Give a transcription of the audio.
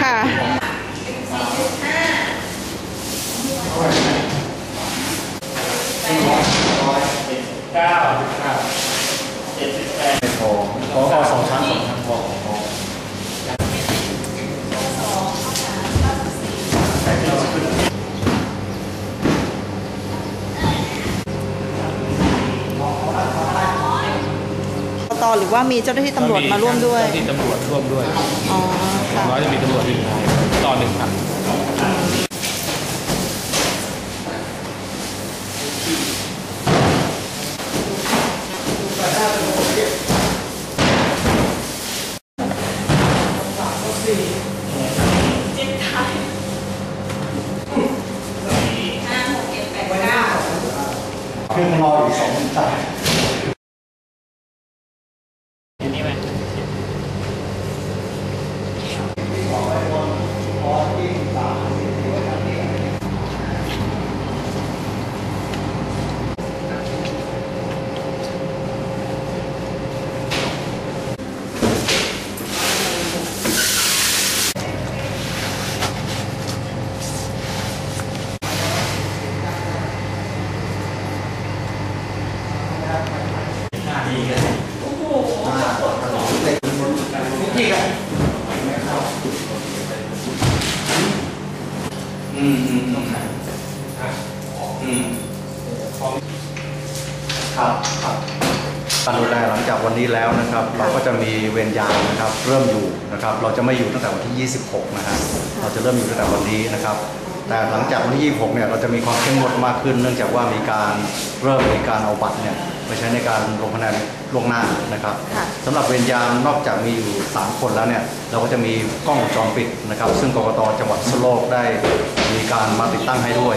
ค่ะเก้าเจ็ดสิบแปดพอพอก็สองชั้นสองชั้นพอ หรือว่ามีเจ้าหน้าที่ตำรวจมาร่วมด้วย เจ้าหน้าที่ตำรวจร่วมด้วยอ๋อค่ะร้อยจะมีตำรวจหนึ่งนายต่อหนึ่งคันขึ้นรออีกสองชั้นที อืมอืมอืมอืมครับครับการดูแลหลังจากวันนี้แล้วนะครับ เราก็จะมีเวรยามนะครับ เริ่มอยู่นะครับ เราจะไม่อยู่ตั้งแต่วันที่ 26 นะฮะเราจะเริ่มอยู่ตั้งแต่วันนี้นะครับ แต่หลังจากวันที่ 26 เนี่ยเราจะมีความเข้มงวดมากขึ้น เนื่องจากว่ามีการเริ่มมีการเอาบัตรเนี่ยไปใช้ในการลงคะแนนล่วงหน้านะครับค่ะสำหรับเวรยามนอกจากมีอยู่ 3 คนแล้วเนี่ยเราก็จะมีกล้องวงจรปิดนะครับ ซึ่งกกตจังหวัดสโลกได้มีการมาติดตั้งให้ด้วย